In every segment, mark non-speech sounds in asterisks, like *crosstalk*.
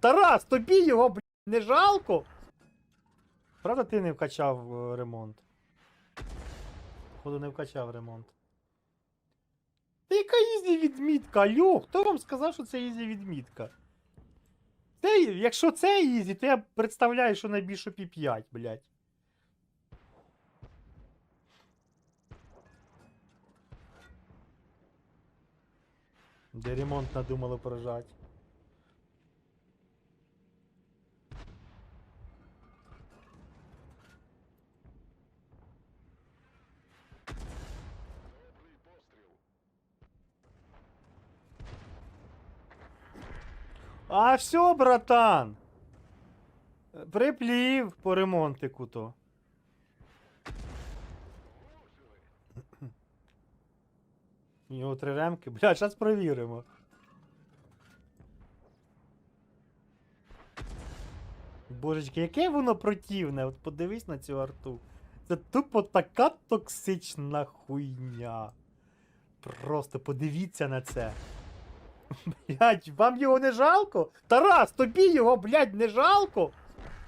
Тарас, тобі його, блядь, не жалко? Правда, ти не вкачав е, ремонт? Походу не вкачав ремонт. Та яка ізі відмітка? Алло, хто вам сказав, що це ізі відмітка? Це, якщо це ізі, то я представляю, що на бішопі 5, блядь. Де ремонт надумали прожать. А все, братан. Приплів по ремонтику то. У нього три ремки. Бля, зараз провіримо. Божечки, яке воно противне. От подивись на цю арту. Це тупо така токсична хуйня. Просто подивіться на це. Блять, вам його не жалко? Тарас, тобі його, блядь, не жалко?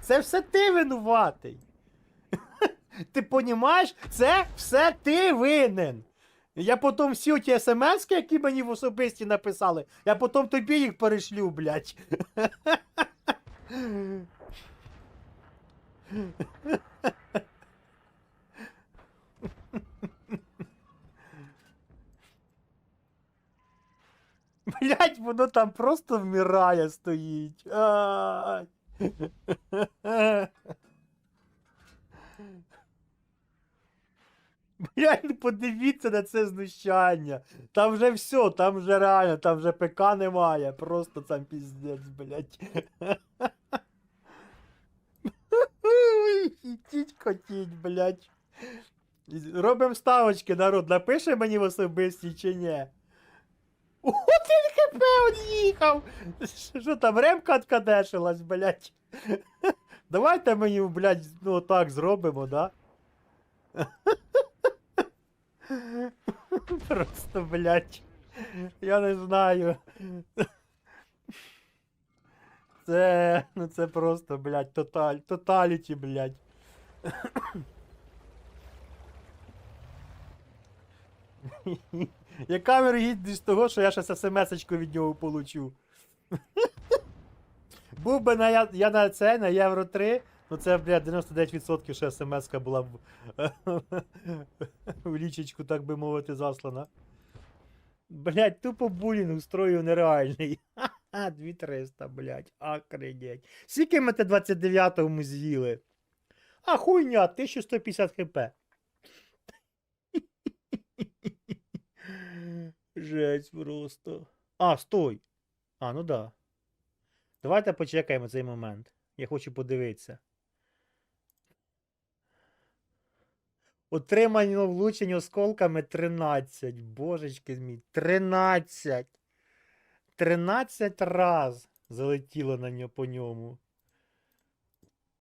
Це все ти винуватий. *laughs* Ти понімаєш? Це все ти винен. Я потім всі ті смс, які мені в особисті написали, я потім тобі їх перешлю, блядь. *laughs* Блять, воно там просто вмирає стоїть. Ай. Блять, ну подивіться на це знущання. Там вже все, там вже реально, там вже ПК немає. Просто там піздець, блять. Ідіть котіть, блять. Робимо ставочки, народ. Напише мені в особисті чи ні. КП од'їхав! Що там, ремка откадешилась, блядь? Давайте мені, блядь, ну так зробимо, да? Просто, блядь. Я не знаю. Це, ну це просто, блядь, тоталь, тоталіті, блядь. Яка вірогідність того, що я ще смс-очку від нього получу? *laughs* Був би на я, на це, на Євро 3, ну це, блядь, 99% що смс-ка була б *laughs* в лічечку, так би мовити, заслана. Блядь, тупо булінг устрою нереальний. *laughs* Ха-ха, 2300, блядь, охренеть. Скільки ми те 29-му з'їли? А хуйня, 1150 хп. Жесть просто. А, стой. А, ну да. Давайте почекаємо цей момент. Я хочу подивитися. Отримання влучень осколками 13. Божечки мій. 13. 13 раз залетіло на нього по ньому.